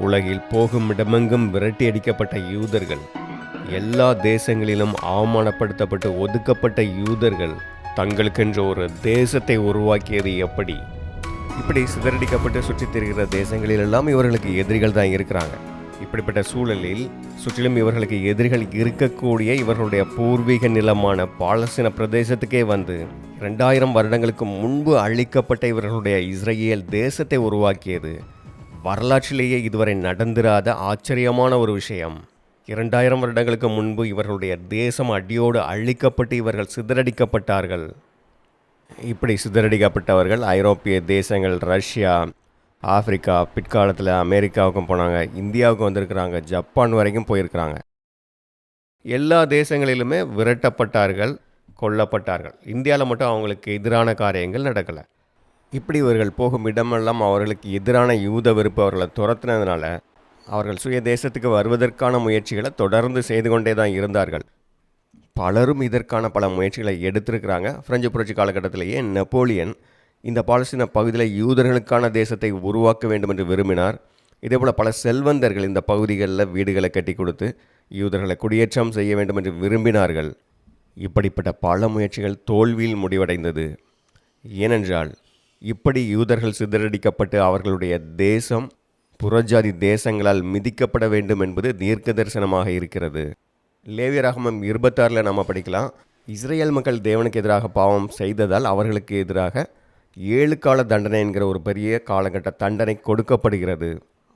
உலகில் போகும் இடமெங்கும் விரட்டி அடிக்கப்பட்ட யூதர்கள் எல்லா தேசங்களிலும் அவமானப்படுத்தப்பட்டு ஒதுக்கப்பட்ட யூதர்கள் தங்களுக்கென்ற ஒரு தேசத்தை உருவாக்கியது எப்படி? இப்படி சிதறடிக்கப்பட்டு சுற்றித் திரிகிற தேசங்களிலெல்லாம் இவர்களுக்கு எதிரிகள் தான் இருக்கிறாங்க. இப்படிப்பட்ட சூழலில் சுற்றிலும் இவர்களுக்கு எதிரிகள் இருக்கக்கூடிய இவர்களுடைய பூர்வீக நிலமான பாலஸ்தீன பிரதேசத்துக்கே வந்து ரெண்டாயிரம் வருடங்களுக்கு முன்பு அழிக்கப்பட்ட இவர்களுடைய இஸ்ரேல் தேசத்தை உருவாக்கியது வரலாற்றிலேயே இதுவரை நடந்திராத ஆச்சரியமான ஒரு விஷயம். இரண்டாயிரம் வருடங்களுக்கு முன்பு இவர்களுடைய தேசம் அடியோடு அழிக்கப்பட்டு இவர்கள் சிதறடிக்கப்பட்டார்கள். இப்படி சிதறடிக்கப்பட்டவர்கள் ஐரோப்பிய தேசங்கள் ரஷ்யா ஆப்பிரிக்கா பிற்காலத்தில் அமெரிக்காவுக்கும் போனாங்க இந்தியாவுக்கும் வந்திருக்கிறாங்க ஜப்பான் வரைக்கும் போயிருக்கிறாங்க. எல்லா தேசங்களிலுமே விரட்டப்பட்டார்கள் கொல்லப்பட்டார்கள். இந்தியாவில் மட்டும் அவங்களுக்கு எதிரான காரியங்கள் நடக்கலை. இப்படி இவர்கள் போகும் இடமெல்லாம் அவர்களுக்கு எதிரான யூத வெறுப்பு அவர்களை துரத்துனதுனால அவர்கள் சுய தேசத்துக்கு வருவதற்கான முயற்சிகளை தொடர்ந்து செய்து கொண்டே தான் இருந்தார்கள். பலரும் இதற்கான பல முயற்சிகளை எடுத்திருக்கிறாங்க. பிரெஞ்சு புரட்சி காலகட்டத்திலேயே நெப்போலியன் இந்த பாலஸ்தீன பகுதியில் யூதர்களுக்கான தேசத்தை உருவாக்க வேண்டும் என்று விரும்பினார். இதேபோல் பல செல்வந்தர்கள் இந்த பகுதிகளில் வீடுகளை கட்டி கொடுத்து யூதர்களை குடியேற்றம் செய்ய வேண்டும் என்று விரும்பினார்கள். இப்படிப்பட்ட பல முயற்சிகள் தோல்வியில் முடிவடைந்தது. ஏனென்றால் இப்படி யூதர்கள் சிதறடிக்கப்பட்டு அவர்களுடைய தேசம் புறஜாதி தேசங்களால் மிதிக்கப்பட வேண்டும் என்பது தீர்க்க தரிசனமாக இருக்கிறது. லேவியராகமம் இருபத்தாறில் நம்ம படிக்கலாம். இஸ்ரேல் மக்கள் தேவனுக்கு எதிராக பாவம் செய்ததால் அவர்களுக்கு எதிராக ஏழு கால தண்டனை என்கிற ஒரு பெரிய காலகட்ட தண்டனை கொடுக்கப்படுகிறது.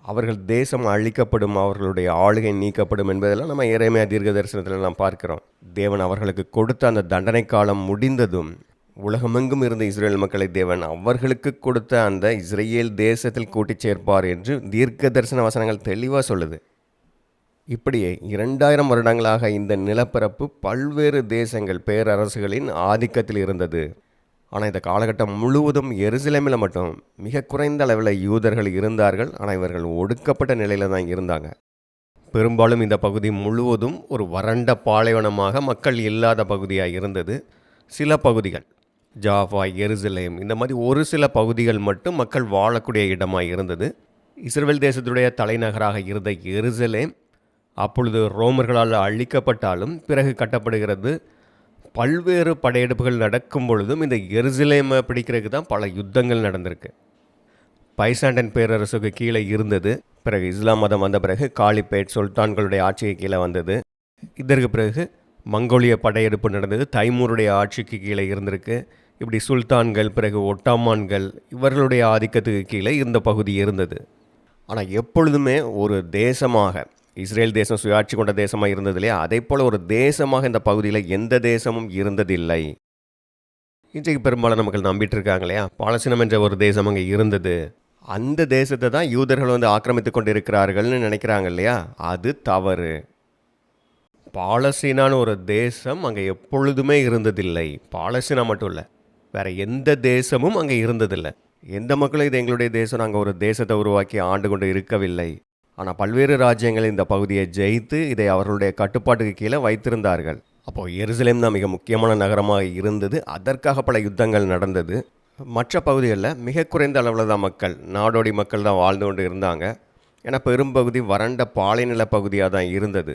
அவர்கள் தேசம் அழிக்கப்படும் அவர்களுடைய ஆளுகை நீக்கப்படும் என்பதெல்லாம் நம்ம இறைமையா தீர்க்க தரிசனத்தில் நாம் பார்க்கிறோம். தேவன் அவர்களுக்கு கொடுத்த அந்த தண்டனை காலம் முடிந்ததும் உலகமெங்கும் இருந்த இஸ்ரேல் மக்களை தேவன் அவர்களுக்கு கொடுத்த அந்த இஸ்ரேல் தேசத்தில் கூட்டிச் சேர்ப்பார் என்று தீர்க்க தரிசன வசனங்கள் தெளிவாக சொல்லுது. இப்படியே இரண்டாயிரம் வருடங்களாக இந்த நிலப்பரப்பு பல்வேறு தேசங்கள் பேரரசுகளின் ஆதிக்கத்தில் இருந்தது. ஆனால் இந்த காலகட்டம் முழுவதும் எருசலேமில் மட்டும் மிக குறைந்த அளவில் யூதர்கள் இருந்தார்கள். ஆனால் இவர்கள் ஒடுக்கப்பட்ட நிலையில் தான் இருந்தாங்க. பெரும்பாலும் இந்த பகுதி முழுவதும் ஒரு வறண்ட பாலைவனமாக மக்கள் இல்லாத பகுதியாக இருந்தது. சில பகுதிகள் ஜாஃபா எருசலேம் இந்த மாதிரி ஒரு சில பகுதிகள் மட்டும் மக்கள் வாழக்கூடிய இடமாக இருந்தது. இஸ்ரேல் தேசத்துடைய தலைநகராக இருந்த எருசலேம் அப்பொழுது ரோமர்களால் அழிக்கப்பட்டாலும் பிறகு கட்டப்படுகிறது. பல்வேறு படையெடுப்புகள் நடக்கும் பொழுதும் இந்த எருசலேமை பிடிக்கிறதுக்கு தான் பல யுத்தங்கள் நடந்திருக்கு. பைசாண்டன் பேரரசுக்கு கீழே இருந்தது. பிறகு இஸ்லாம் மதம் வந்த பிறகு காலிப்பேட் சுல்தான்களுடைய ஆட்சிக்கு கீழே வந்தது. இதற்கு பிறகு மங்கோலிய படையெடுப்பு நடந்தது. தைமூருடைய ஆட்சிக்கு கீழே இருந்திருக்கு. இப்படி சுல்தான்கள் பிறகு ஒட்டாமான்கள் இவர்களுடைய ஆதிக்கத்துக்கு கீழே இந்த பகுதி இருந்தது. ஆனால் எப்பொழுதுமே ஒரு தேசமாக இஸ்ரேல் தேசம் சுயாட்சி கொண்ட தேசமாக இருந்தது இல்லையா? அதே போல் ஒரு தேசமாக இந்த பகுதியில் எந்த தேசமும் இருந்ததில்லை. இன்றைக்கு பெரும்பாலான மக்கள் நம்பிட்டு இருக்காங்க இல்லையா? பாலஸ்தீனம் என்ற ஒரு தேசம் அங்கே இருந்தது. அந்த தேசத்தை தான் யூதர்கள் வந்து ஆக்கிரமித்து கொண்டு இருக்கிறார்கள்னு நினைக்கிறாங்க இல்லையா? அது தவறு. பாலஸ்தீனான்னு ஒரு தேசம் அங்கே எப்பொழுதுமே இருந்ததில்லை. பாலஸ்தீனா மட்டும் இல்லை வேற எந்த தேசமும் அங்கே இருந்ததில்லை. எந்த மக்களும் இது எங்களுடைய தேசம் நாங்கள் ஒரு தேசத்தை உருவாக்கி ஆண்டு கொண்டு இருக்கவில்லை. ஆனால் பல்வேறு ராஜ்யங்கள் இந்த பகுதியை ஜெயித்து இதை அவர்களுடைய கட்டுப்பாட்டுக்கு கீழே வைத்திருந்தார்கள். அப்போது எருசலேம் தான் மிக முக்கியமான நகரமாக இருந்தது. அதற்காக பல யுத்தங்கள் நடந்தது. மற்ற பகுதிகளில் மிக குறைந்த அளவில் தான் மக்கள் நாடோடி மக்கள் தான் வாழ்ந்து கொண்டு இருந்தாங்க. ஏன்னா பெரும்பகுதி வறண்ட பாலைநில பகுதியாக தான் இருந்தது.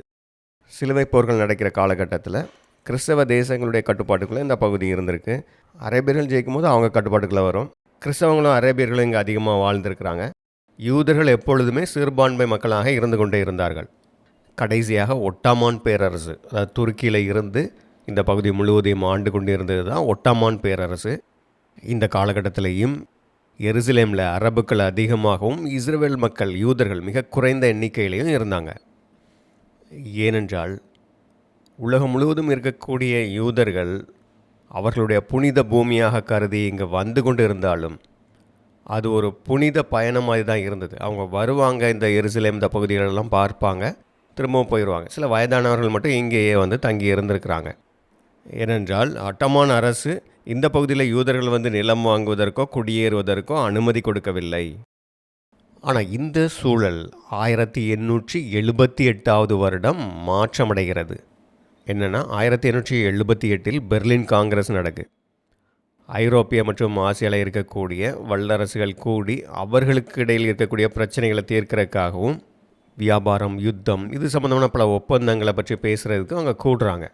சிலுவை போர்கள் நடக்கிற காலகட்டத்தில் கிறிஸ்தவ தேசங்களுடைய கட்டுப்பாட்டுக்குள்ளே இந்த பகுதி இருந்திருக்கு. அரேபியர்கள் ஜெயிக்கும் போது அவங்க கட்டுப்பாட்டுக்குள்ளே வரும். கிறிஸ்தவங்களும் அரேபியர்களும் இங்கே அதிகமாக வாழ்ந்திருக்கிறாங்க. யூதர்கள் எப்பொழுதுமே சிறுபான்மை மக்களாக இருந்து கொண்டே இருந்தார்கள். கடைசியாக ஒட்டாமான் பேரரசு அதாவது துருக்கியில் இருந்து இந்த பகுதி முழுவதையும் ஆண்டு கொண்டு இருந்தது தான் ஒட்டாமான் பேரரசு. இந்த காலகட்டத்திலையும் எருசலேமில் அரபுக்கள் அதிகமாகவும் இஸ்ரேல் மக்கள் யூதர்கள் மிக குறைந்த எண்ணிக்கையிலையும் இருந்தாங்க. ஏனென்றால் உலகம் முழுவதும் இருக்கக்கூடிய யூதர்கள் அவர்களுடைய புனித பூமியாக கருதி இங்கே வந்து கொண்டு இருந்தாலும் அது ஒரு புனித பயணம் மாதிரி தான் இருந்தது. அவங்க வருவாங்க இந்த எருசலேம் இந்த பகுதிகளெல்லாம் பார்ப்பாங்க திரும்பவும் போயிடுவாங்க சில வயதானவர்கள் மட்டும் இங்கேயே வந்து தங்கி இருந்திருக்கிறாங்க. ஏனென்றால் அட்டமான அரசு இந்த பகுதியில் யூதர்கள் வந்து நிலம் வாங்குவதற்கோ குடியேறுவதற்கோ அனுமதி கொடுக்கவில்லை. ஆனால் இந்த சூழல் ஆயிரத்தி எண்ணூற்றி எழுபத்தி எட்டாவது வருடம் மாற்றமடைகிறது. என்னென்னா ஆயிரத்தி எண்ணூற்றி எழுபத்தி எட்டில் பெர்லின் காங்கிரஸ் நடக்கு. ஐரோப்பிய மற்றும் ஆசியாவில் இருக்கக்கூடிய வல்லரசுகள் கூடி அவர்களுக்கு இடையில் இருக்கக்கூடிய பிரச்சனைகளை தீர்க்கிறதுக்காகவும் வியாபாரம் யுத்தம் இது சம்மந்தமான பல ஒப்பந்தங்களை பற்றி பேசுகிறதுக்கு அவங்க கூடுறாங்க.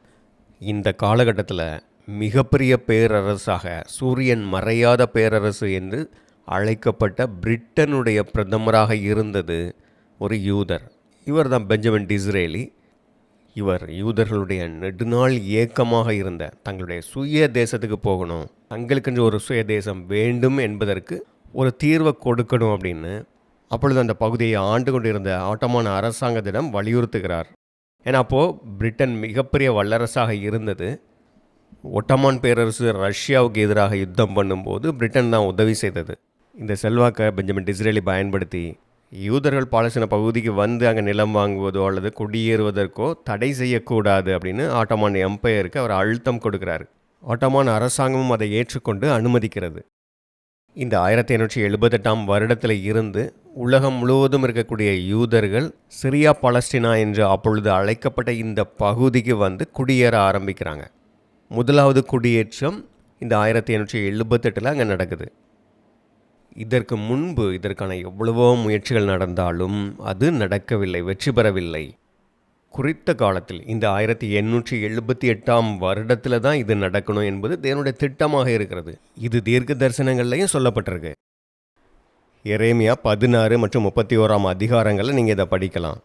இந்த காலகட்டத்தில் மிகப்பெரிய பேரரசாக சூரியன் மறையாத பேரரசு என்று அழைக்கப்பட்ட பிரிட்டனுடைய பிரதமராக இருந்தது ஒரு யூதர். இவர் தான் பெஞ்சமின் டிஸ்ரேலி. இவர் யூதர்களுடைய நெடுநாள் ஏக்கமாக இருந்த தங்களுடைய சுய தேசத்துக்கு போகணும். தங்களுக்கென்று ஒரு சுய தேசம் வேண்டும் என்பதற்கு ஒரு தீர்வை கொடுக்கணும் அப்படின்னு அப்பொழுது அந்த பகுதியை ஆண்டு கொண்டிருந்த ஆட்டமான அரசாங்கத்திடம் வலியுறுத்துகிறார். ஏன்னா அப்போது பிரிட்டன் மிகப்பெரிய வல்லரசாக இருந்தது. ஒட்டமான் பேரரசு ரஷ்யாவுக்கு எதிராக யுத்தம் பண்ணும்போது பிரிட்டன் தான் உதவி செய்தது. இந்த செல்வாக்கை பெஞ்சமின் டிஸ்ரேலி பயன்படுத்தி யூதர்கள் பாலஸ்தீன பகுதிக்கு வந்து அங்கே நிலம் வாங்குவதோ அல்லது குடியேறுவதற்கோ தடை செய்யக்கூடாது அப்படின்னு ஆட்டோமான் எம்பையருக்கு அவர் அழுத்தம் கொடுக்கிறார். ஆட்டோமான் அரசாங்கமும் அதை ஏற்றுக்கொண்டு அனுமதிக்கிறது. இந்த ஆயிரத்தி எண்ணூற்றி எழுபத்தெட்டாம் வருடத்தில் இருந்து உலகம் முழுவதும் இருக்கக்கூடிய யூதர்கள் சிரியா பாலஸ்டினா என்று அப்பொழுது அழைக்கப்பட்ட இந்த பகுதிக்கு வந்து குடியேற ஆரம்பிக்கிறாங்க. முதலாவது குடியேற்றம் இந்த ஆயிரத்தி எண்ணூற்றி எழுபத்தெட்டில் அங்கே நடக்குது. இதற்கு முன்பு இதற்கான எவ்வளவோ முயற்சிகள் நடந்தாலும் அது நடக்கவில்லை வெற்றி பெறவில்லை. குறித்த காலத்தில் இந்த ஆயிரத்தி எண்ணூற்றி எழுபத்தி எட்டாம் வருடத்தில் தான் இது நடக்கணும் என்பது தேவனுடைய திட்டமாக இருக்கிறது. இது தீர்க்க தரிசனங்கள்லையும் சொல்லப்பட்டிருக்கு. எரேமியா பதினாறு மற்றும் முப்பத்தி ஓராம் அதிகாரங்களில் நீங்கள் இதை படிக்கலாம்.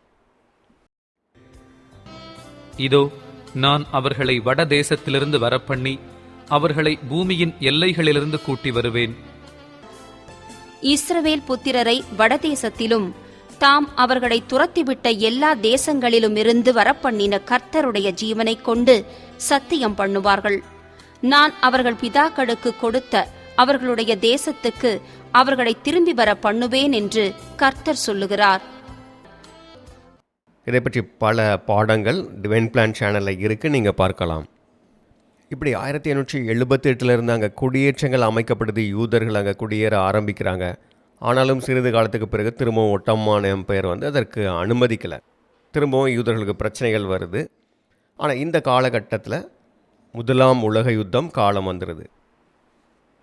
இதோ நான் அவர்களை வட தேசத்திலிருந்து வரப்பண்ணி அவர்களை பூமியின் எல்லைகளிலிருந்து கூட்டி வருவேன். இஸ்ரவேல் புத்திரரை வடதேசத்திலும் தாம் அவர்களை துரத்திவிட்ட எல்லா தேசங்களிலுமிருந்து வரப்பண்ணின கர்த்தருடைய ஜீவனைக் கொண்டு சத்தியம் பண்ணுவார்கள். நான் அவர்கள் பிதாக்களுக்கு கொடுத்த அவர்களுடைய தேசத்துக்கு அவர்களை திரும்பி வர பண்ணுவேன் என்று கர்த்தர் சொல்லுகிறார். இதை பற்றி பல பாடங்கள் டிவைன் பிளான் சேனலில் இருக்குது நீங்கள் பார்க்கலாம். இப்படி ஆயிரத்தி எண்ணூற்றி எழுபத்தி எட்டுலேருந்து அங்கே குடியேற்றங்கள் அமைக்கப்படுது யூதர்கள் அங்கே குடியேற ஆரம்பிக்கிறாங்க. ஆனாலும் சிறிது காலத்துக்கு பிறகு திரும்பவும் ஒட்டம்மான் எம்பையர் வந்து அதற்கு அனுமதிக்கலை. திரும்பவும் யூதர்களுக்கு பிரச்சனைகள் வருது. ஆனால் இந்த காலகட்டத்தில் முதலாம் உலக யுத்தம் காலம் வந்துடுது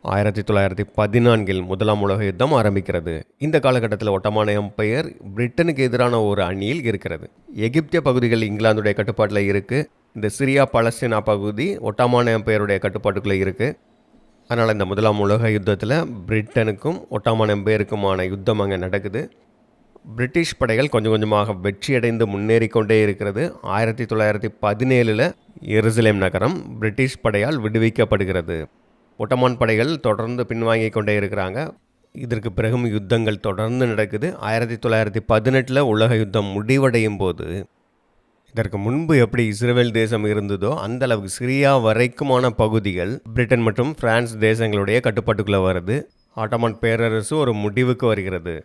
ஆயிரத்தி தொள்ளாயிரத்தி பதினான்கில் முதலாம் உலக யுத்தம் ஆரம்பிக்கிறது. இந்த காலகட்டத்தில் ஒட்டமான எம்பையர் பிரிட்டனுக்கு எதிரான ஒரு அணியில் இருக்கிறது. எகிப்திய பகுதிகள் இங்கிலாந்துடைய கட்டுப்பாட்டில் இருக்குது இந்த சிரியா பலஸ்தீனா பகுதி ஒட்டாமான் எம்பையருடைய கட்டுப்பாட்டுக்குள்ளே இருக்குது அதனால் இந்த முதலாம் உலக யுத்தத்தில் பிரிட்டனுக்கும் ஒட்டாமான் எம்பையருக்குமான யுத்தம் அங்கே நடக்குது. பிரிட்டிஷ் படைகள் கொஞ்சம் கொஞ்சமாக வெற்றியடைந்து முன்னேறி கொண்டே இருக்கிறது. ஆயிரத்தி தொள்ளாயிரத்தி பதினேழில் எருசலேம் நகரம் பிரிட்டிஷ் படையால் விடுவிக்கப்படுகிறது. ஒட்டமான் படைகள் தொடர்ந்து பின்வாங்கி கொண்டே இருக்கிறாங்க. இதற்கு பிறகும் யுத்தங்கள் தொடர்ந்து நடக்குது. ஆயிரத்தி தொள்ளாயிரத்தி பதினெட்டில் உலக யுத்தம் முடிவடையும் போது இதற்கு முன்பு எப்படி இஸ்ரேல் தேசம் இருந்ததோ அந்த அளவுக்கு சிரியா வரைக்குமான பகுதிகள் பிரிட்டன் மற்றும் பிரான்ஸ் தேசங்களுடைய கட்டுப்பாட்டுக்குள்ளே வருது. ஆட்டோமான் பேரரசு ஒரு முடிவுக்கு வருகிறது.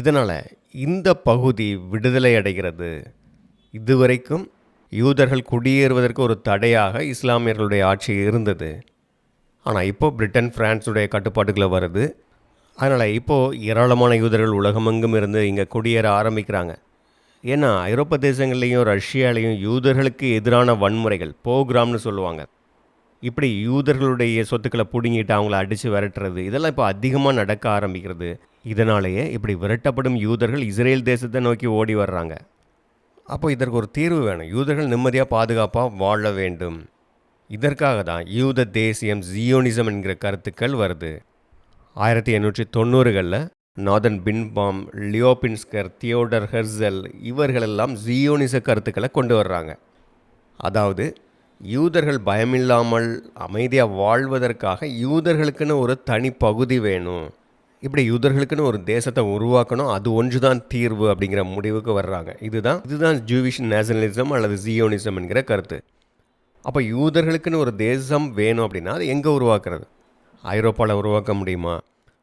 இதனால் இந்த பகுதி விடுதலை அடைகிறது. இதுவரைக்கும் யூதர்கள் குடியேறுவதற்கு ஒரு தடையாக இஸ்லாமியர்களுடைய ஆட்சி இருந்தது. ஆனால் இப்போ பிரிட்டன் பிரான்ஸுடைய கட்டுப்பாட்டுக்குள்ளே வருது. அதனால் இப்போது ஏராளமான யூதர்கள் உலகமெங்கும் இருந்து இங்கே குடியேற ஆரம்பிக்கிறாங்க. ஏன்னா ஐரோப்பா தேசங்கள்லேயும் ரஷ்யாலேயும் யூதர்களுக்கு எதிரான வன்முறைகள் போக்ராம்னு சொல்லுவாங்க. இப்படி யூதர்களுடைய சொத்துக்களை பிடுங்கிட்டு அவங்கள அடித்து விரட்டுறது இதெல்லாம் இப்போ அதிகமாக நடக்க ஆரம்பிக்கிறது. இதனாலேயே இப்படி விரட்டப்படும் யூதர்கள் இஸ்ரேல் தேசத்தை நோக்கி ஓடி வர்றாங்க. அப்போ இதற்கு ஒரு தீர்வு வேணும். யூதர்கள் நிம்மதியாக பாதுகாப்பாக வாழ வேண்டும். இதற்காக தான் யூத தேசியம் ஜியோனிசம் என்கிற கருத்துக்கள் வருது. ஆயிரத்தி எண்ணூற்றி தொண்ணூறுகளில் நாதன் பின்பாம் லியோபின்ஸ்கர் தியோடர் ஹெர்சல் இவர்களெல்லாம் ஜியோனிச கருத்துக்களை கொண்டு வர்றாங்க. அதாவது யூதர்கள் பயமில்லாமல் அமைதியாக வாழ்வதற்காக யூதர்களுக்குன்னு ஒரு தனி பகுதி வேணும். இப்படி யூதர்களுக்குன்னு ஒரு தேசத்தை உருவாக்கணும் அது ஒன்று தான் தீர்வு அப்படிங்கிற முடிவுக்கு வர்றாங்க. இதுதான் இதுதான் ஜூவிஷ் நேஷனலிசம் அல்லது ஜியோனிசம் என்கிற கருத்து. அப்போ யூதர்களுக்குன்னு ஒரு தேசம் வேணும் அப்படின்னா அது எங்கே உருவாக்குறது? ஐரோப்பாவில் உருவாக்க முடியுமா?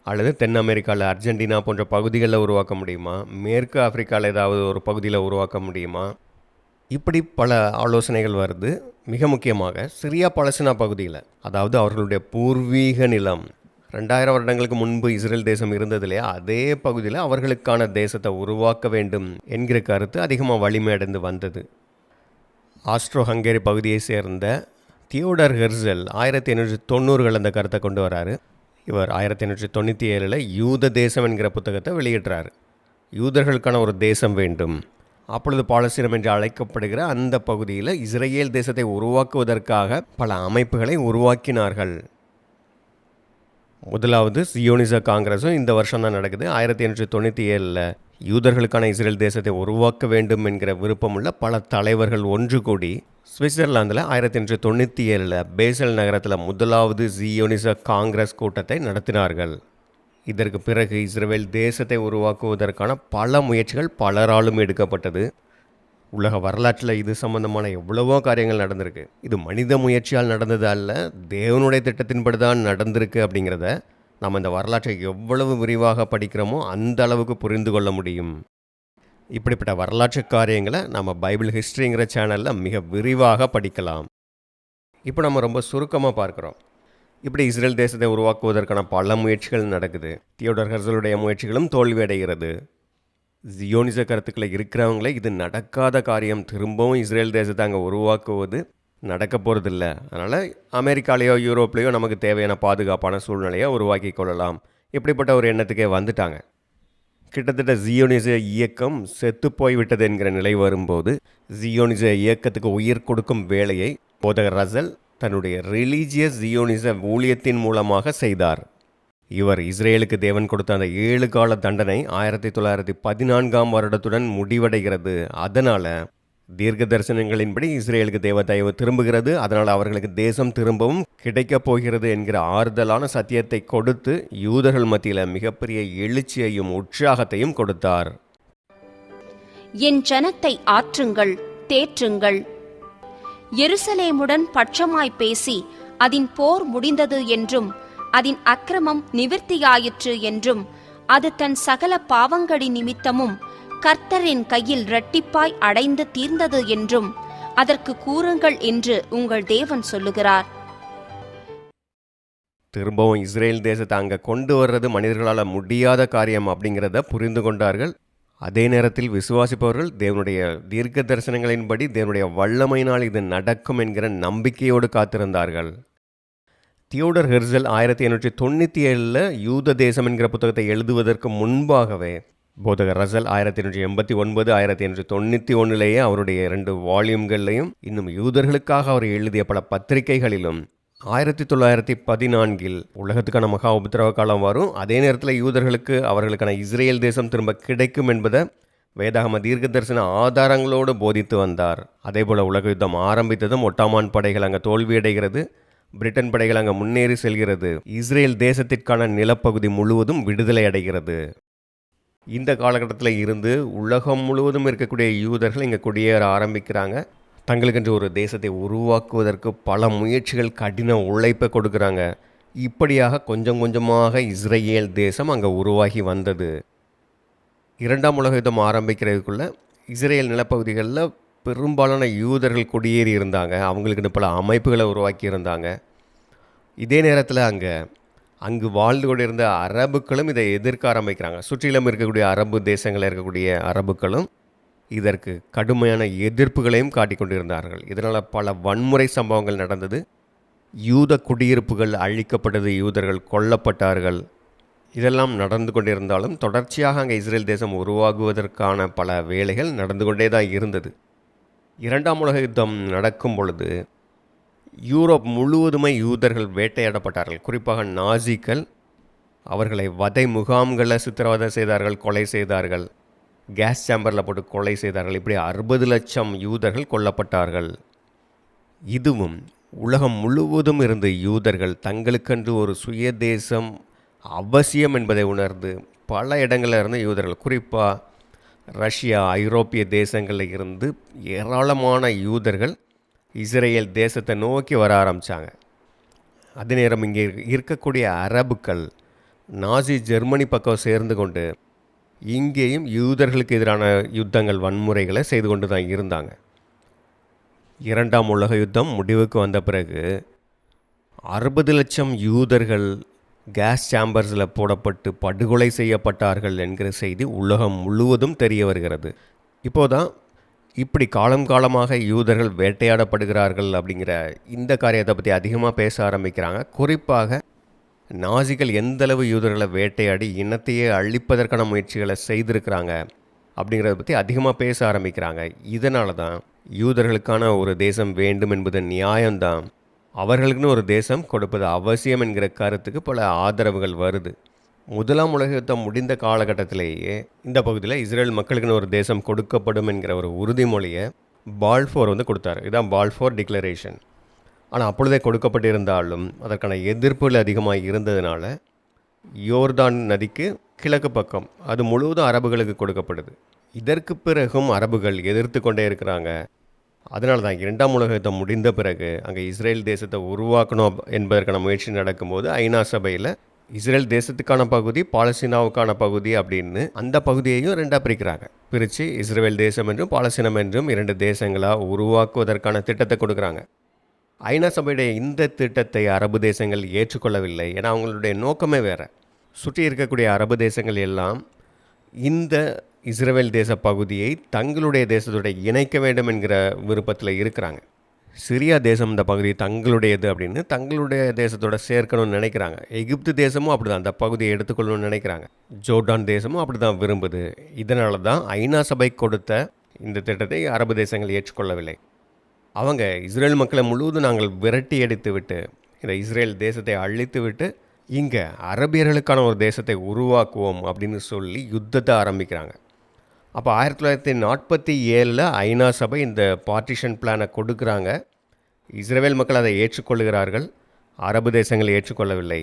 அல்லது தென் அமெரிக்காவில் அர்ஜென்டினா போன்ற பகுதிகளில் உருவாக்க முடியுமா? மேற்கு ஆப்பிரிக்காவில் ஏதாவது ஒரு பகுதியில் உருவாக்க முடியுமா? இப்படி பல ஆலோசனைகள் வருது. மிக முக்கியமாக சிரியா பலஸ்தீனா பகுதியில் அதாவது அவர்களுடைய பூர்வீக நிலம். ரெண்டாயிரம் வருடங்களுக்கு முன்பு இஸ்ரேல் தேசம் இருந்ததிலே அதே பகுதியில் அவர்களுக்கான தேசத்தை உருவாக்க வேண்டும் என்கிற கருத்து அதிகமாக வலிமையடைந்து வந்தது. ஆஸ்ட்ரோ ஹங்கேரி பகுதியை சேர்ந்த தியோடர் ஹெர்சல் ஆயிரத்தி எண்ணூற்றி தொண்ணூறுகள் அந்த கருத்தை கொண்டு வராரு. இவர் ஆயிரத்தி எண்ணூற்றி தொண்ணூற்றி ஏழில் யூத தேசம் என்கிற புத்தகத்தை வெளியிடுறார். யூதர்களுக்கான ஒரு தேசம் வேண்டும். அப்பொழுது பாலஸ்தீனம் என்று அழைக்கப்படுகிற அந்த பகுதியில் இஸ்ரேல் தேசத்தை உருவாக்குவதற்காக பல அமைப்புகளை உருவாக்கினார்கள். முதலாவது சியோனிச காங்கிரஸும் இந்த வருஷம் தான் நடக்குது. ஆயிரத்தி எண்ணூற்றி தொண்ணூற்றி ஏழில் யூதர்களுக்கான இஸ்ரேல் தேசத்தை உருவாக்க வேண்டும் என்கிற விருப்பமுள்ள பல தலைவர்கள் ஒன்று கூடி சுவிட்சர்லாந்தில் ஆயிரத்தி எண்ணூற்றி தொண்ணூற்றி ஏழில் பேசல் நகரத்தில் முதலாவது ஜியோனிச காங்கிரஸ் கூட்டத்தை நடத்தினார்கள். இதற்கு பிறகு இஸ்ரேல் தேசத்தை உருவாக்குவதற்கான பல முயற்சிகள் பலராலும் எடுக்கப்பட்டது. உலக வரலாற்றில் இது சம்பந்தமான எவ்வளவோ காரியங்கள் நடந்திருக்கு. இது மனித முயற்சியால் நடந்தது அல்ல தேவனுடைய திட்டத்தின்படி தான் நடந்திருக்கு அப்படிங்கிறத நாம் இந்த வரலாற்றை எவ்வளவு விரிவாக படிக்கிறோமோ அந்த அளவுக்கு புரிந்து கொள்ள முடியும். இப்படிப்பட்ட வரலாற்று காரியங்களை நம்ம பைபிள் ஹிஸ்ட்ரிங்கிற சேனலில் மிக விரிவாக படிக்கலாம். இப்போ நம்ம ரொம்ப சுருக்கமாக பார்க்குறோம். இப்படி இஸ்ரேல் தேசத்தை உருவாக்குவதற்கான பல முயற்சிகள் நடக்குது. தியோடர் ஹர்சலுடைய முயற்சிகளும் தோல்வியடைகிறது. ஜியோனிச கருத்துக்களை இருக்கிறவங்களே இது நடக்காத காரியம். திரும்பவும் இஸ்ரேல் தேசத்தை அங்கே உருவாக்குவது நடக்க போகிறதில்ல அதனால் அமெரிக்காலேயோ யூரோப்லேயோ நமக்கு தேவையான பாதுகாப்பான சூழ்நிலையை உருவாக்கி கொள்ளலாம். இப்படிப்பட்ட ஒரு எண்ணத்துக்கே வந்துட்டாங்க. கிட்டத்தட்ட ஜியோனிச இயக்கம் செத்து போய்விட்டது என்கிற நிலை வரும்போது ஜியோனிச இயக்கத்துக்கு உயிர் கொடுக்கும் வேலையை போதகர் ரசல் தன்னுடைய ரிலீஜியஸ் ஜியோனிச ஊழியத்தின் மூலமாக செய்தார். இவர் இஸ்ரேலுக்கு தேவன் கொடுத்த அந்த ஏழு கால தண்டனை ஆயிரத்தி தொள்ளாயிரத்தி பதினான்காம் வருடத்துடன் முடிவடைகிறது. அதனால் தீர்க்க தரிசனங்களின்படி இஸ்ரேலுக்கு தேவ தயவு திரும்புகிறது. அதனால் அவர்களுக்கு தேசம் திரும்பவும் கிடைக்கப் போகிறது என்கிற ஆறுதலான சத்தியத்தை கொடுத்து யூதர்கள் மத்தியில் மிகப்பெரிய எழுச்சியையும் உற்சாகத்தையும் கொடுத்தார். என் ஜனத்தை ஆற்றுங்கள் தேற்றுங்கள். எருசலேமுடன் பட்சமாய் பேசி அதன் போர் முடிந்தது என்றும் அதன் அக்கிரமம் நிவிர்த்தியாயிற்று என்றும் அது தன் சகல பாவங்களின் நிமித்தமும் கர்த்தரின் கையில் இரட்டிப்பாய் அடைந்து தீர்ந்தது என்றும் அதற்கு கூறுங்கள் என்று உங்கள் தேவன் சொல்லுகிறார். திரும்பவும் இஸ்ரேல் தேசத்தை அங்கே கொண்டு வர்றது மனிதர்களால் முடியாத காரியம் அப்படிங்கிறத புரிந்து கொண்டார்கள். அதே நேரத்தில் விசுவாசிப்பவர்கள் தேவனுடைய தீர்க்க தரிசனங்களின்படி தேவனுடைய வல்லமையினால் இது நடக்கும் என்கிற நம்பிக்கையோடு காத்திருந்தார்கள். தியோடர் ஹெர்சல் ஆயிரத்தி எண்ணூற்றி தொண்ணூற்றி ஏழில் யூத தேசம் என்கிற புத்தகத்தை எழுதுவதற்கு முன்பாகவே போதகர் ரசல் ஆயிரத்தி எண்ணூற்றி எண்பத்தி ஒன்பது ஆயிரத்தி எண்ணூற்றி தொண்ணூற்றி ஒன்றிலேயே அவருடைய இரண்டு வால்யூம்கள்லையும் இன்னும் யூதர்களுக்காக அவர் எழுதிய பல பத்திரிகைகளிலும் ஆயிரத்தி தொள்ளாயிரத்தி பதினான்கில் உலகத்துக்கான மகா உபத்திரவ காலம் வரும். அதே நேரத்தில் யூதர்களுக்கு அவர்களுக்கான இஸ்ரேல் தேசம் திரும்ப கிடைக்கும் என்பதை வேதாகம தீர்க்க தரிசன ஆதாரங்களோடு போதித்து வந்தார். அதேபோல் உலக யுத்தம் ஆரம்பித்ததும் ஒட்டாமான் படைகள் அங்கே தோல்வியடைகிறது பிரிட்டன் படைகள் அங்கே முன்னேறி செல்கிறது. இஸ்ரேல் தேசத்திற்கான நிலப்பகுதி முழுவதும் விடுதலை அடைகிறது. இந்த காலகட்டத்தில் இருந்து உலகம் முழுவதும் இருக்கக்கூடிய யூதர்கள் இங்கே குடியேற ஆரம்பிக்கிறாங்க. தங்களுக்கென்று ஒரு தேசத்தை உருவாக்குவதற்கு பல முயற்சிகள் கடின உழைப்பை கொடுக்குறாங்க. இப்படியாக கொஞ்சம் கொஞ்சமாக இஸ்ரேல் தேசம் அங்கே உருவாகி வந்தது. இரண்டாம் உலக யுத்தம் ஆரம்பிக்கிறதுக்குள்ளே இஸ்ரேல் நிலப்பகுதிகளில் பெரும்பாலான யூதர்கள் குடியேறி இருந்தாங்க. அவங்களுக்குன்னு பல அமைப்புகளை உருவாக்கி இருந்தாங்க. இதே நேரத்தில் அங்கே அங்கு வாழ்ந்து கொண்டிருந்த அரபுக்களும் இதை எதிர்க்க ஆரம்பிக்கிறாங்க. சுற்றிலும் இருக்கக்கூடிய அரபு தேசங்களில் இருக்கக்கூடிய அரபுக்களும் இதற்கு கடுமையான எதிர்ப்புகளையும் காட்டிக் கொண்டிருந்தார்கள். இதனால் பல வன்முறை சம்பவங்கள் நடந்தது. யூத குடியிருப்புகள் அழிக்கப்பட்டது யூதர்கள் கொல்லப்பட்டார்கள். இதெல்லாம் நடந்து கொண்டிருந்தாலும் தொடர்ச்சியாக அங்கே இஸ்ரேல் தேசம் உருவாகுவதற்கான பல வேலைகள் நடந்து கொண்டே தான் இருந்தது. இரண்டாம் உலக யுத்தம் நடக்கும் பொழுது யூரோப் முழுவதுமே யூதர்கள் வேட்டையாடப்பட்டார்கள். குறிப்பாக நாசிக்கள் அவர்களை வதை முகாம்களை சித்திரவதை செய்தார்கள் கொலை செய்தார்கள். கேஸ் சேம்பரில் போட்டு கொலை செய்தார்கள். இப்படி அறுபது லட்சம் யூதர்கள் கொல்லப்பட்டார்கள். இதுவும் உலகம் முழுவதும் இருந்து யூதர்கள் தங்களுக்கென்று ஒரு சுய தேசம் அவசியம் என்பதை உணர்ந்து பல இடங்களில் இருந்து யூதர்கள் குறிப்பாக ரஷ்யா ஐரோப்பிய தேசங்களில் இருந்து ஏராளமான யூதர்கள் இஸ்ரேல் தேசத்தை நோக்கி வர ஆரம்பித்தாங்க அதே நேரம் இங்கே இருக்கக்கூடிய அரபுக்கள் நாசி ஜெர்மனி பக்கம் சேர்ந்து கொண்டு இங்கேயும் யூதர்களுக்கு எதிரான யுத்தங்கள் வன்முறைகளை செய்து கொண்டு தான் இருந்தாங்க. இரண்டாம் உலக யுத்தம் முடிவுக்கு வந்த பிறகு அறுபது லட்சம் யூதர்கள் கேஸ் சாம்பர்ஸில் போடப்பட்டு படுகொலை செய்யப்பட்டார்கள் என்கிற செய்தி உலகம் முழுவதும் தெரிய வருகிறது. இப்போதான் இப்படி காலம் காலமாக யூதர்கள் வேட்டையாடப்படுகிறார்கள் அப்படிங்கிற இந்த காரியத்தை பற்றி அதிகமாக பேச ஆரம்பிக்கிறாங்க. குறிப்பாக நாசிகள் எந்தளவு யூதர்களை வேட்டையாடி இனத்தையே அழிப்பதற்கான முயற்சிகளை செய்திருக்கிறாங்க அப்படிங்கிறத பற்றி அதிகமாக பேச ஆரம்பிக்கிறாங்க. இதனால தான் யூதர்களுக்கான ஒரு தேசம் வேண்டும் என்பது நியாயம்தான். அவர்களுக்குன்னு ஒரு தேசம் கொடுப்பது அவசியம் என்கிற கருத்துக்கு பல ஆதரவுகள் வருது. முதலாம் உலக யுத்தம் முடிந்த காலகட்டத்திலேயே இந்த பகுதியில் இஸ்ரேல் மக்களுக்குன்னு ஒரு தேசம் கொடுக்கப்படும் என்கிற ஒரு உறுதிமொழியை பால்ஃபோர் வந்து கொடுத்தாரு. இதுதான் பால்ஃபோர் டிக்ளரேஷன். ஆனால் அப்பொழுதே கொடுக்கப்பட்டிருந்தாலும் அதற்கான எதிர்ப்புகள் அதிகமாக இருந்ததுனால யோர்தான் நதிக்கு கிழக்கு பக்கம் அது முழுவதும் அரபுகளுக்கு கொடுக்கப்படுது இதற்கு பிறகும் அரபுகள் எதிர்த்து கொண்டே இருக்கிறாங்க. அதனால தான் இரண்டாம் உலக யுத்தம் முடிந்த பிறகு அங்கே இஸ்ரேல் தேசத்தை உருவாக்கணும் என்பதற்கான முயற்சி நடக்கும்போது ஐநா சபையில் இஸ்ரேல் தேசத்துக்கான பகுதி பாலஸ்தீனாவுக்கான பகுதி அப்படின்னு அந்த பகுதியையும் ரெண்டாக பிரிக்கிறாங்க. பிரித்து இஸ்ரேல் தேசம் என்றும் பாலஸ்தீனம் என்றும் இரண்டு தேசங்களாக உருவாக்குவதற்கான திட்டத்தை கொடுக்குறாங்க. ஐநா சபையுடைய இந்த திட்டத்தை அரபு தேசங்கள் ஏற்றுக்கொள்ளவில்லை. ஏன்னா அவங்களுடைய நோக்கமே வேறு. சுற்றி இருக்கக்கூடிய அரபு தேசங்கள் எல்லாம் இந்த இஸ்ரேல் தேச பகுதியை தங்களுடைய தேசத்தோட இணைக்க வேண்டும் என்கிற விருப்பத்தில் இருக்கிறாங்க. சிரியா தேசம் இந்த பகுதி தங்களுடையது அப்படின்னு தங்களுடைய தேசத்தோட சேர்க்கணும்னு நினைக்கிறாங்க. எகிப்து தேசமும் அப்படி தான் அந்த பகுதியை எடுத்துக்கொள்ளணும்னு நினைக்கிறாங்க. ஜோர்டான் தேசமும் அப்படி தான் விரும்புது. இதனால தான் ஐநா சபை கொடுத்த இந்த திட்டத்தை அரபு தேசங்கள் ஏற்றுக்கொள்ளவில்லை. அவங்க இஸ்ரேல் மக்களை முழுவதும் நாங்கள் விரட்டி அடித்து விட்டு இந்த இஸ்ரேல் தேசத்தை அழித்து விட்டு இங்கே அரபியர்களுக்கான ஒரு தேசத்தை உருவாக்குவோம் அப்படின்னு சொல்லி யுத்தத்தை ஆரம்பிக்கிறாங்க. அப்போ ஆயிரத்தி தொள்ளாயிரத்தி நாற்பத்தி ஏழில் ஐநா சபை இந்த பார்ட்டிஷன் பிளானை கொடுக்குறாங்க. இஸ்ரேல் மக்கள் அதை ஏற்றுக்கொள்கிறார்கள். அரபு தேசங்கள் ஏற்றுக்கொள்ளவில்லை.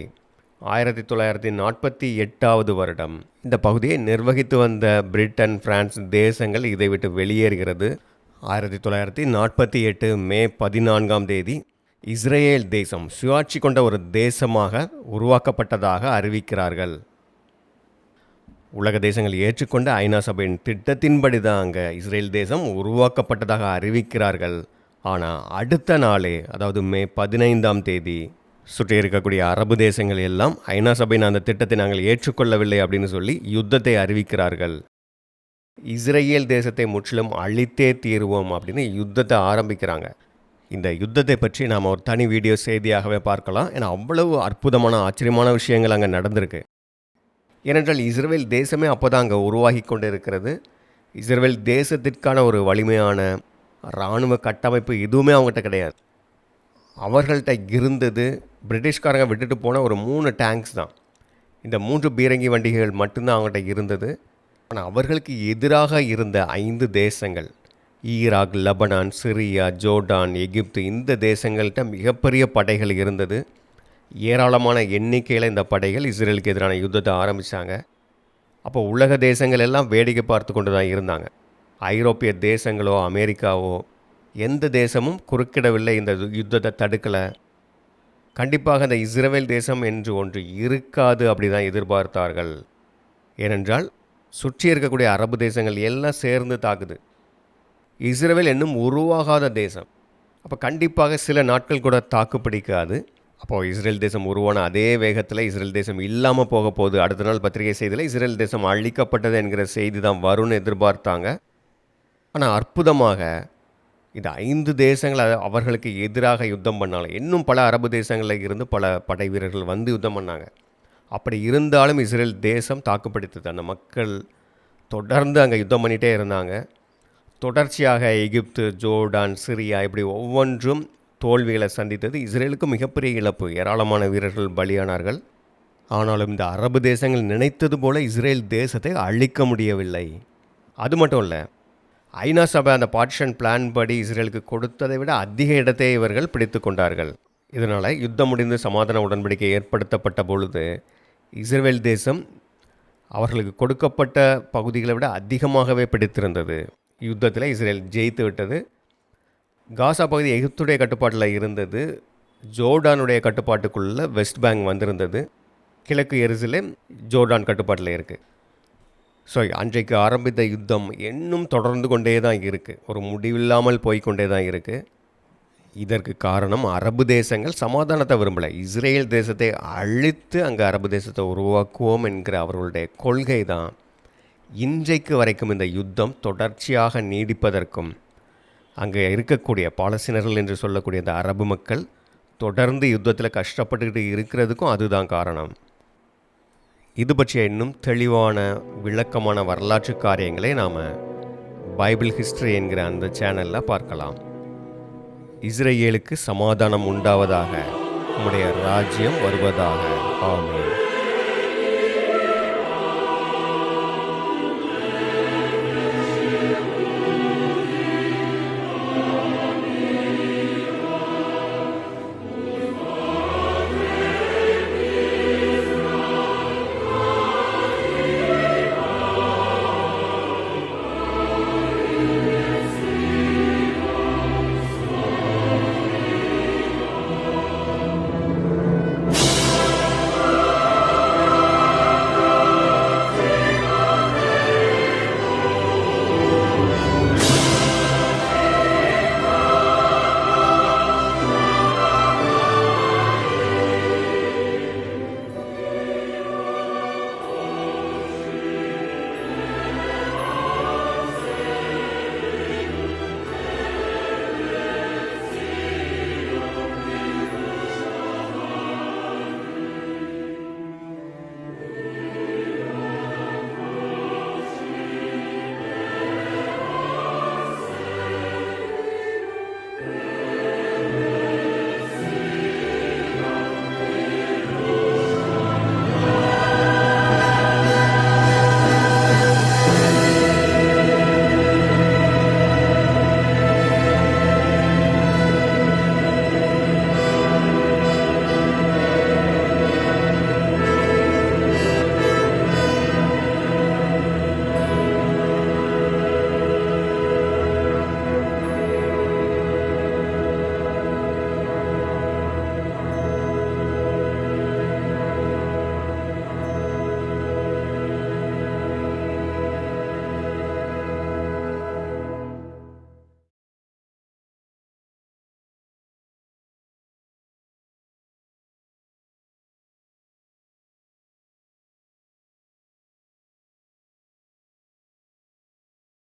ஆயிரத்தி தொள்ளாயிரத்தி நாற்பத்தி எட்டாவது வருடம். இந்த பகுதியை நிர்வகித்து வந்த பிரிட்டன் பிரான்ஸ் தேசங்கள் இதை விட்டு வெளியேறுகிறது. ஆயிரத்தி தொள்ளாயிரத்தி நாற்பத்தி எட்டு மே பதினான்காம் தேதி இஸ்ரேல் தேசம் சுயாட்சி கொண்ட ஒரு தேசமாக உருவாக்கப்பட்டதாக அறிவிக்கிறார்கள். உலக தேசங்கள் ஏற்றுக்கொண்ட ஐநா சபையின் திட்டத்தின்படி தான் அங்கே இஸ்ரேல் தேசம் உருவாக்கப்பட்டதாக அறிவிக்கிறார்கள். ஆனால் அடுத்த நாளே அதாவது மே பதினைந்தாம் தேதி சுற்றி இருக்கக்கூடிய அரபு தேசங்கள் எல்லாம் ஐநா சபையின் அந்த திட்டத்தை நாங்கள் ஏற்றுக்கொள்ளவில்லை அப்படின்னு சொல்லி யுத்தத்தை அறிவிக்கிறார்கள். இஸ்ரேல் தேசத்தை முற்றிலும் அழித்தே தீருவோம் அப்படின்னு யுத்தத்தை ஆரம்பிக்கிறாங்க. இந்த யுத்தத்தை பற்றி நாம் ஒரு தனி வீடியோ செய்தியாகவே பார்க்கலாம். ஏன்னா அவ்வளவு அற்புதமான ஆச்சரியமான விஷயங்கள் அங்கே நடந்திருக்கு. ஏனென்றால் இஸ்ரேல் தேசமே அப்போ தான் அங்கே உருவாகி கொண்டு இருக்கிறது இஸ்ரேல் தேசத்திற்கான ஒரு வலிமையான இராணுவ கட்டமைப்பு எதுவுமே அவங்ககிட்ட கிடையாது. அவர்கள்ட்ட இருந்தது பிரிட்டிஷ்காரங்க விட்டுட்டு போன ஒரு மூணு டேங்க்ஸ் தான். இந்த மூன்று பீரங்கி வண்டிகள் மட்டும்தான் அவங்ககிட்ட இருந்தது. ஆனால் அவர்களுக்கு எதிராக இருந்த ஐந்து தேசங்கள் Iraq Lebanon Syria Jordan Egypt இந்த தேசங்கள்கிட்ட மிகப்பெரிய படைகள் இருந்தது. ஏராளமான எண்ணிக்கையில் இந்த படைகள் இஸ்ரேலுக்கு எதிரான யுத்தத்தை ஆரம்பித்தாங்க அப்போ உலக தேசங்கள் எல்லாம் வேடிக்கை பார்த்து கொண்டு தான் இருந்தாங்க. ஐரோப்பிய தேசங்களோ அமெரிக்காவோ எந்த தேசமும் குறுக்கிடவில்லை இந்த யுத்தத்தை தடுக்கலை. கண்டிப்பாக இந்த இஸ்ரேல் தேசம் என்று ஒன்று இருக்காது அப்படி தான் எதிர்பார்த்தார்கள். ஏனென்றால் சுற்றி இருக்கக்கூடிய அரபு தேசங்கள் எல்லாம் சேர்ந்து தாக்குது. இஸ்ரேல் இன்னும் உருவாகாத தேசம். அப்போ கண்டிப்பாக சில நாட்கள் கூட தாக்கு பிடிக்காது அப்போது இஸ்ரேல் தேசம் உருவான அதே வேகத்தில் இஸ்ரேல் தேசம் இல்லாமல் போக போகுது. அடுத்த நாள் பத்திரிகை செய்தியில் இஸ்ரேல் தேசம் அழிக்கப்பட்டது என்கிற செய்தி தான் வரும்னு எதிர்பார்த்தாங்க. ஆனால் அற்புதமாக இந்த ஐந்து தேசங்கள் அவர்களுக்கு எதிராக யுத்தம் பண்ணாலும் இன்னும் பல அரபு தேசங்களில் இருந்து பல படை வீரர்கள் வந்து யுத்தம் பண்ணாங்க. அப்படி இருந்தாலும் இஸ்ரேல் தேசம் தாக்குப்பிடித்தது. அந்த மக்கள் தொடர்ந்து அங்கே யுத்தம் பண்ணிகிட்டே இருந்தாங்க. தொடர்ச்சியாக எகிப்து ஜோர்டான் சிரியா இப்படி ஒவ்வொன்றும் தோல்விகளை சந்தித்தது இஸ்ரேலுக்கு மிகப்பெரிய இழப்பு. ஏராளமான வீரர்கள் பலியானார்கள். ஆனாலும் இந்த அரபு தேசங்கள் நினைத்தது போல இஸ்ரேல் தேசத்தை அழிக்க முடியவில்லை. அது மட்டும் இல்லை ஐநா சபை அந்த பாட்ஷன் பிளான் படி இஸ்ரேலுக்கு கொடுத்ததை விட அதிக இடத்தை இவர்கள் பிடித்து கொண்டார்கள். இதனால் யுத்தம் முடிந்து சமாதான உடன்படிக்கை ஏற்படுத்தப்பட்ட பொழுது இஸ்ரேல் தேசம் அவர்களுக்கு கொடுக்கப்பட்ட பகுதிகளை விட அதிகமாகவே பிடித்திருந்தது. யுத்தத்தில் இஸ்ரேல் ஜெயித்து விட்டது. காசா பகுதி எகிப்துடைய கட்டுப்பாட்டில் இருந்தது. ஜோர்டானுடைய கட்டுப்பாட்டுக்குள்ள வெஸ்ட் பேங்க் வந்திருந்தது. கிழக்கு எருசலேம் ஜோர்டான் கட்டுப்பாட்டில் இருக்குது ஸோ அன்றைக்கு ஆரம்பித்த யுத்தம் இன்னும் தொடர்ந்து கொண்டே தான் இருக்குது ஒரு முடிவில்லாமல் போய்க்கொண்டே தான் இருக்குது இதற்கு காரணம் அரபு தேசங்கள் சமாதானத்தை விரும்பலை. இஸ்ரேல் தேசத்தை அழித்து அங்கே அரபு தேசத்தை உருவாக்குவோம் என்கிற அவர்களுடைய கொள்கை தான் இன்றைக்கு வரைக்கும் இந்த யுத்தம் தொடர்ச்சியாக நீடிப்பதற்கும் அங்கே இருக்கக்கூடிய பாலஸ்தீனர்கள் என்று சொல்லக்கூடிய இந்த அரபு மக்கள் தொடர்ந்து யுத்தத்தில் கஷ்டப்பட்டுக்கிட்டு இருக்கிறதுக்கும் அதுதான் காரணம். இது பற்றிய இன்னும் தெளிவான விளக்கமான வரலாற்று காரியங்களை நாம் பைபிள் ஹிஸ்டரி என்கிற அந்த சேனலில் பார்க்கலாம். இஸ்ரேலுக்கு சமாதானம் உண்டாவதாக உம்முடைய ராஜ்யம் வருவதாக. ஆமே